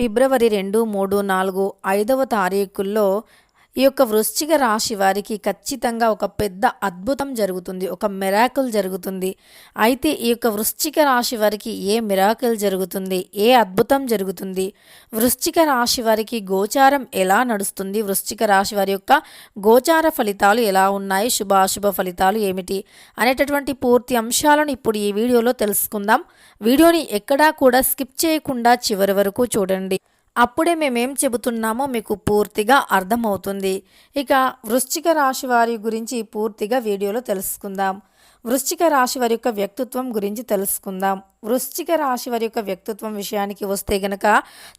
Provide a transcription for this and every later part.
ఫిబ్రవరి రెండు మూడు నాలుగు ఐదవ తారీఖుల్లో ఈ యొక్క వృశ్చిక రాశి వారికి ఖచ్చితంగా ఒక పెద్ద అద్భుతం జరుగుతుంది ఒక మిరాకిల్ జరుగుతుంది. అయితే ఈ యొక్క వృశ్చిక రాశి వారికి ఏ మిరాకిల్ జరుగుతుంది ఏ అద్భుతం జరుగుతుంది? వృశ్చిక రాశి వారికి గోచారం ఎలా నడుస్తుంది? వృశ్చిక రాశి వారి యొక్క గోచార ఫలితాలు ఎలా ఉన్నాయి? శుభ అశుభ ఫలితాలు ఏమిటి? అనేటటువంటి పూర్తి అంశాలను ఇప్పుడు ఈ వీడియోలో తెలుసుకుందాం. వీడియోని ఎక్కడా కూడా స్కిప్ చేయకుండా చివరి వరకు చూడండి. అప్పుడే మేమేం చెబుతున్నామో మీకు పూర్తిగా అర్థమవుతుంది. ఇక వృశ్చిక రాశి వారి గురించి పూర్తిగా వీడియోలో తెలుసుకుందాం. వృశ్చిక రాశి వారి యొక్క వ్యక్తిత్వం గురించి తెలుసుకుందాం. వృశ్చిక రాశి వారి యొక్క వ్యక్తిత్వం విషయానికి వస్తే గనక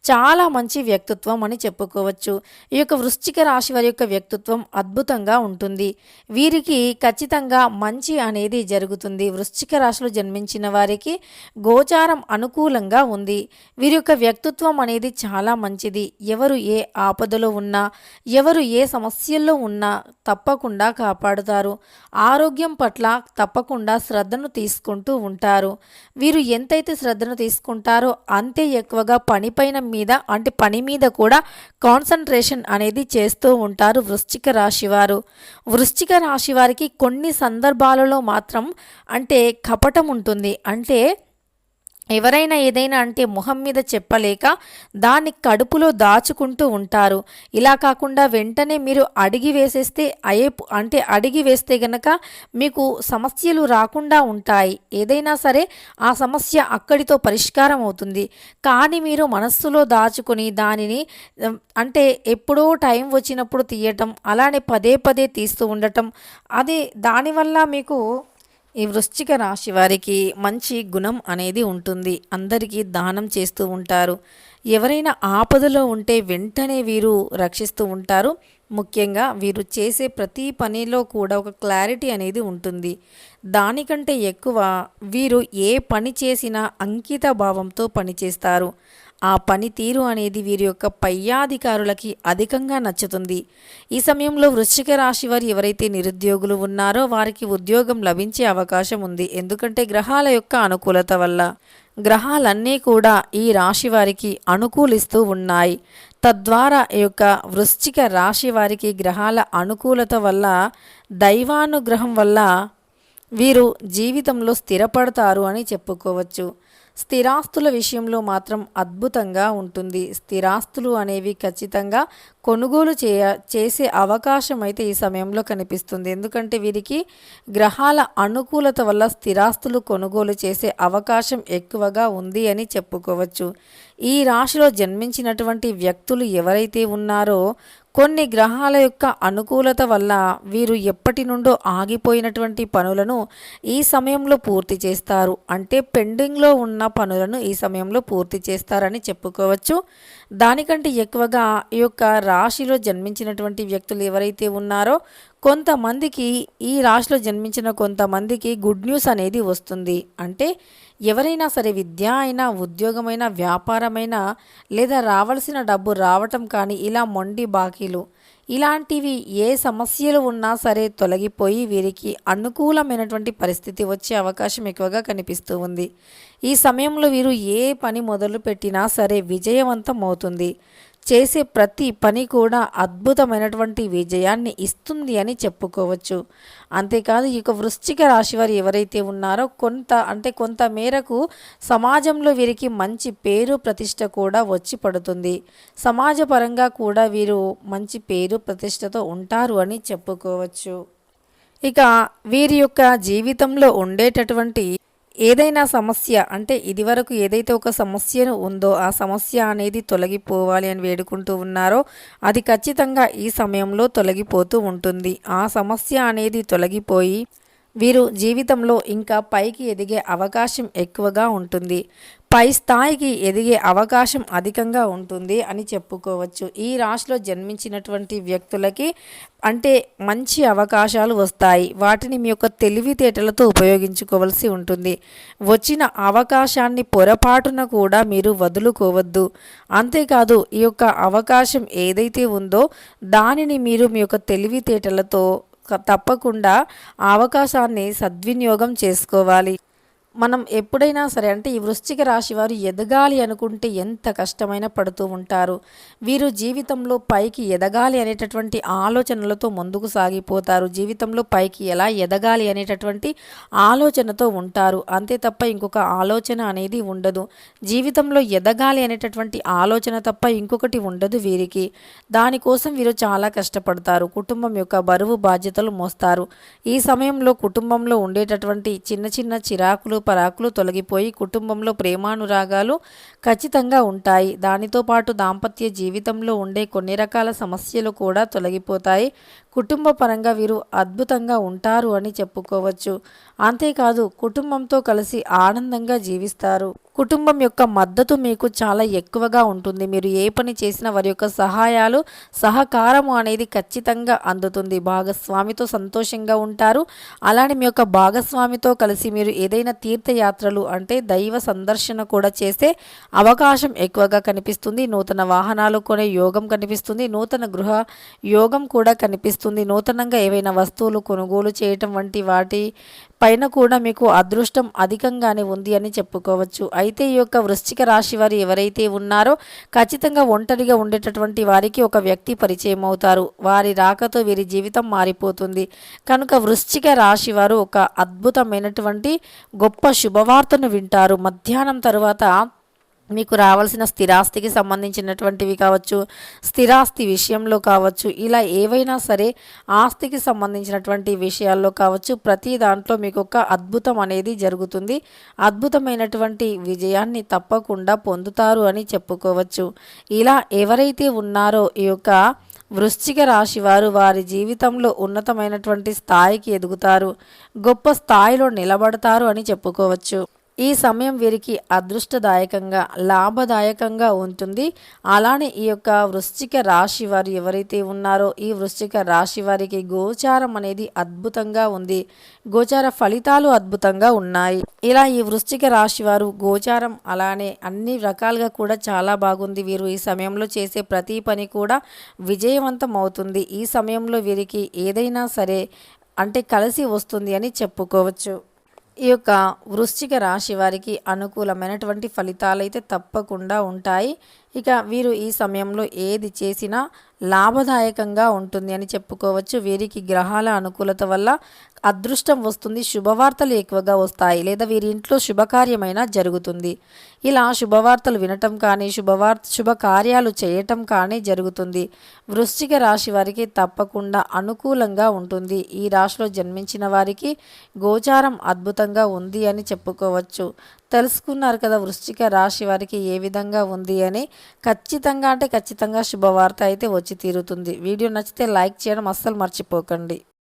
చాలా మంచి వ్యక్తిత్వం అని చెప్పుకోవచ్చు. ఈ యొక్క వృశ్చిక రాశి వారి యొక్క వ్యక్తిత్వం అద్భుతంగా ఉంటుంది. వీరికి ఖచ్చితంగా మంచి అనేది జరుగుతుంది. వృశ్చిక రాశిలో జన్మించిన వారికి గోచారం అనుకూలంగా ఉంది. వీరి యొక్క వ్యక్తిత్వం అనేది చాలా మంచిది. ఎవరు ఏ ఆపదలో ఉన్నా ఎవరు ఏ సమస్యల్లో ఉన్నా తప్పకుండా కాపాడుతారు. ఆరోగ్యం పట్ల తప్ప తప్పకుండా శ్రద్ధను తీసుకుంటూ ఉంటారు. వీరు ఎంతైతే శ్రద్ధను తీసుకుంటారో అంతే ఎక్కువగా పనిపైన మీద అంటే పని మీద కూడా కాన్సన్ట్రేషన్ అనేది చేస్తూ ఉంటారు వృశ్చిక రాశి వారు. వృశ్చిక రాశి వారికి కొన్ని సందర్భాలలో మాత్రం అంటే కపటం ఉంటుంది. అంటే ఎవరైనా ఏదైనా అంటే మొహం మీద చెప్పలేక దాన్ని కడుపులో దాచుకుంటూ ఉంటారు. ఇలా కాకుండా వెంటనే మీరు అడిగి వేసేస్తే అయ్యే అంటే అడిగి వేస్తే గనక మీకు సమస్యలు రాకుండా ఉంటాయి. ఏదైనా సరే ఆ సమస్య అక్కడితో పరిష్కారం అవుతుంది. కానీ మీరు మనస్సులో దాచుకొని దానిని అంటే ఎప్పుడో టైం వచ్చినప్పుడు తీయటం అలానే పదే పదే తీస్తూ ఉండటం అది దానివల్ల మీకు ఈ వృశ్చిక రాశి వారికి మంచి గుణం అనేది ఉంటుంది. అందరికీ దానం చేస్తూ ఉంటారు. ఎవరైనా ఆపదలో ఉంటే వెంటనే వీరు రక్షిస్తూ ఉంటారు. ముఖ్యంగా వీరు చేసే ప్రతి పనిలో కూడా ఒక క్లారిటీ అనేది ఉంటుంది. దానికంటే ఎక్కువ వీరు ఏ పని చేసినా అంకిత భావంతో పనిచేస్తారు. ఆ పనితీరు అనేది వీరి యొక్క పయ్యాధికారులకి అధికంగా నచ్చుతుంది. ఈ సమయంలో వృశ్చిక రాశి వారు ఎవరైతే నిరుద్యోగులు ఉన్నారో వారికి ఉద్యోగం లభించే అవకాశం ఉంది. ఎందుకంటే గ్రహాల యొక్క అనుకూలత వల్ల గ్రహాలన్నీ కూడా ఈ రాశి వారికి అనుకూలిస్తూ ఉన్నాయి. తద్వారా ఈ యొక్క వృశ్చిక రాశి వారికి గ్రహాల అనుకూలత వల్ల దైవానుగ్రహం వల్ల వీరు జీవితంలో స్థిరపడతారు అని చెప్పుకోవచ్చు. స్థిరాస్తుల విషయంలో మాత్రం అద్భుతంగా ఉంటుంది. స్థిరాస్తులు అనేవి ఖచ్చితంగా కొనుగోలు చేయ చేసే అవకాశం అయితే ఈ సమయంలో కనిపిస్తుంది. ఎందుకంటే వీరికి గ్రహాల అనుకూలత వల్ల స్థిరాస్తులు కొనుగోలు చేసే అవకాశం ఎక్కువగా ఉంది అని చెప్పుకోవచ్చు. ఈ రాశిలో జన్మించినటువంటి వ్యక్తులు ఎవరైతే ఉన్నారో కొన్ని గ్రహాల యొక్క అనుకూలత వల్ల వీరు ఎప్పటి నుండో ఆగిపోయినటువంటి పనులను ఈ సమయంలో పూర్తి చేస్తారు. అంటే పెండింగ్లో ఉన్న పనులను ఈ సమయంలో పూర్తి చేస్తారని చెప్పుకోవచ్చు. దానికంటే ఎక్కువగా ఈ యొక్క రాశిలో జన్మించినటువంటి వ్యక్తులు ఎవరైతే ఉన్నారో కొంతమందికి ఈ రాశిలో జన్మించిన కొంతమందికి గుడ్ న్యూస్ అనేది వస్తుంది. అంటే ఎవరైనా సరే విద్య అయినా ఉద్యోగమైనా వ్యాపారమైనా లేదా రావాల్సిన డబ్బు రావటం కానీ ఇలా మొండి బాకీలు ఇలాంటివి ఏ సమస్యలు ఉన్నా సరే తొలగిపోయి వీరికి అనుకూలమైనటువంటి పరిస్థితి వచ్చే అవకాశం ఎక్కువగా కనిపిస్తూ ఉంది. ఈ సమయంలో వీరు ఏ పని మొదలు పెట్టినా సరే విజయవంతం అవుతుంది. చేసే ప్రతి పని కూడా అద్భుతమైనటువంటి విజయాన్ని ఇస్తుంది అని చెప్పుకోవచ్చు. అంతేకాదు ఇక వృశ్చిక రాశి వారు ఎవరైతే ఉన్నారో కొంత అంటే కొంత మేరకు సమాజంలో వీరికి మంచి పేరు ప్రతిష్ట కూడా వచ్చి పడుతుంది. సమాజపరంగా కూడా వీరు మంచి పేరు ప్రతిష్టతో ఉంటారు అని చెప్పుకోవచ్చు. ఇక వీరి యొక్క జీవితంలో ఉండేటటువంటి ఏదైనా సమస్య అంటే ఇదివరకు ఏదైతే ఒక సమస్యను ఉందో ఆ సమస్య అనేది తొలగిపోవాలి అని వేడుకుంటూ ఉన్నారో అది ఖచ్చితంగా ఈ సమయంలో తొలగిపోతూ ఉంటుంది. ఆ సమస్య అనేది తొలగిపోయి వీరు జీవితంలో ఇంకా పైకి ఎదిగే అవకాశం ఎక్కువగా ఉంటుంది. పై స్థాయికి ఎదిగే అవకాశం అధికంగా ఉంటుంది అని చెప్పుకోవచ్చు. ఈ రాశిలో జన్మించినటువంటి వ్యక్తులకి అంటే మంచి అవకాశాలు వస్తాయి. వాటిని మీ యొక్క తెలివితేటలతో ఉపయోగించుకోవలసి ఉంటుంది. వచ్చిన అవకాశాన్ని పొరపాటున కూడా మీరు వదులుకోవద్దు. అంతేకాదు ఈ యొక్క అవకాశం ఏదైతే ఉందో దానిని మీరు మీ యొక్క తెలివితేటలతో తప్పకుండా అవకాశాన్ని సద్వినియోగం చేసుకోవాలి. మనం ఎప్పుడైనా సరే అంటే ఈ వృశ్చిక రాశి వారు ఎదగాలి అనుకుంటే ఎంత కష్టమైనా పడుతూ ఉంటారు. వీరు జీవితంలో పైకి ఎదగాలి అనేటటువంటి ఆలోచనలతో ముందుకు సాగిపోతారు. జీవితంలో పైకి ఎలా ఎదగాలి అనేటటువంటి ఆలోచనతో ఉంటారు. అంతే తప్ప ఇంకొక ఆలోచన అనేది ఉండదు. జీవితంలో ఎదగాలి అనేటటువంటి ఆలోచన తప్ప ఇంకొకటి ఉండదు వీరికి. దానికోసం వీరు చాలా కష్టపడతారు. కుటుంబం యొక్క బరువు బాధ్యతలు మోస్తారు. ఈ సమయంలో కుటుంబంలో ఉండేటటువంటి చిన్న చిన్న చిరాకులు పరాకులు తొలగిపోయి కుటుంబంలో ప్రేమానురాగాలు ఖచ్చితంగా ఉంటాయి. దానితో పాటు దాంపత్య జీవితంలో ఉండే కొన్ని రకాల సమస్యలు కూడా తొలగిపోతాయి. కుటుంబ పరంగా వీరు అద్భుతంగా ఉంటారు అని చెప్పుకోవచ్చు. అంతేకాదు కుటుంబంతో కలిసి ఆనందంగా జీవిస్తారు. కుటుంబం యొక్క మద్దతు మీకు చాలా ఎక్కువగా ఉంటుంది. మీరు ఏ పని చేసినా వారి యొక్క సహాయాలు సహకారము అనేది ఖచ్చితంగా అందుతుంది. భాగస్వామితో సంతోషంగా ఉంటారు. అలానే మీ యొక్క భాగస్వామితో కలిసి మీరు ఏదైనా తీర్థయాత్రలు అంటే దైవ సందర్శన కూడా చేసే అవకాశం ఎక్కువగా కనిపిస్తుంది. నూతన వాహనాలు కొనే యోగం కనిపిస్తుంది. నూతన గృహ యోగం కూడా కనిపిస్తుంది. నూతనంగా ఏవైనా వస్తువులు కొనుగోలు చేయటం వంటి వాటి పైన కూడా మీకు అదృష్టం అధికంగానే ఉంది అని చెప్పుకోవచ్చు. అయితే ఈ యొక్క వృశ్చిక రాశి వారు ఎవరైతే ఉన్నారో ఖచ్చితంగా ఒంటరిగా ఉండేటటువంటి వారికి ఒక వ్యక్తి పరిచయం అవుతారు. వారి రాకతో వీరి జీవితం మారిపోతుంది. కనుక వృశ్చిక రాశి వారు ఒక అద్భుతమైనటువంటి గొప్ప శుభవార్తను వింటారు. మధ్యాహ్నం తరువాత మీకు రావాల్సిన స్థిరాస్తికి సంబంధించినటువంటివి కావచ్చు స్థిరాస్తి విషయంలో కావచ్చు ఇలా ఏవైనా సరే ఆస్తికి సంబంధించినటువంటి విషయాల్లో కావచ్చు ప్రతి దాంట్లో మీకు ఒక అద్భుతం అనేది జరుగుతుంది. అద్భుతమైనటువంటి విజయాన్ని తప్పకుండా పొందుతారు అని చెప్పుకోవచ్చు. ఇలా ఎవరైతే ఉన్నారో ఈ యొక్క వృశ్చిక రాశి వారు వారి జీవితంలో ఉన్నతమైనటువంటి స్థాయికి ఎదుగుతారు గొప్ప స్థాయిలో నిలబడతారు అని చెప్పుకోవచ్చు. ఈ సమయం వీరికి అదృష్టదాయకంగా లాభదాయకంగా ఉంటుంది. అలానే ఈ యొక్క వృశ్చిక రాశి వారు ఎవరైతే ఉన్నారో ఈ వృశ్చిక రాశి వారికి గోచారం అనేది అద్భుతంగా ఉంది. గోచార ఫలితాలు అద్భుతంగా ఉన్నాయి. ఇలా ఈ వృశ్చిక రాశి వారు గోచారం అలానే అన్ని రకాలుగా కూడా చాలా బాగుంది. వీరు ఈ సమయంలో చేసే ప్రతి పని కూడా విజయవంతం అవుతుంది. ఈ సమయంలో వీరికి ఏదైనా సరే అంటే కలిసి వస్తుంది అని చెప్పుకోవచ్చు. ఈ యొక్క వృశ్చిక రాశి వారికి అనుకూలమైనటువంటి ఫలితాలు అయితే తప్పకుండా ఉంటాయి. ఇక వీరు ఈ సమయంలో ఏది చేసినా లాభదాయకంగా ఉంటుంది అని చెప్పుకోవచ్చు. వీరికి గ్రహాల అనుకూలత వల్ల అదృష్టం వస్తుంది శుభవార్తలు ఎక్కువగా వస్తాయి లేదా వీరి ఇంట్లో శుభకార్యమైనా జరుగుతుంది. ఇలా శుభవార్తలు వినటం కానీ శుభవార్ శుభకార్యాలు చేయటం కానీ జరుగుతుంది. వృశ్చిక రాశి వారికి తప్పకుండా అనుకూలంగా ఉంటుంది. ఈ రాశిలో జన్మించిన వారికి గోచారం అద్భుతంగా ఉంది అని చెప్పుకోవచ్చు. తెలుసుకున్నారు కదా వృశ్చిక రాశి వారికి ఏ విధంగా ఉంది అని. ఖచ్చితంగా అంటే ఖచ్చితంగా శుభవార్త అయితే వచ్చి తీరుతుంది. వీడియో నచ్చితే లైక్ చేయడం అస్సలు మర్చిపోకండి.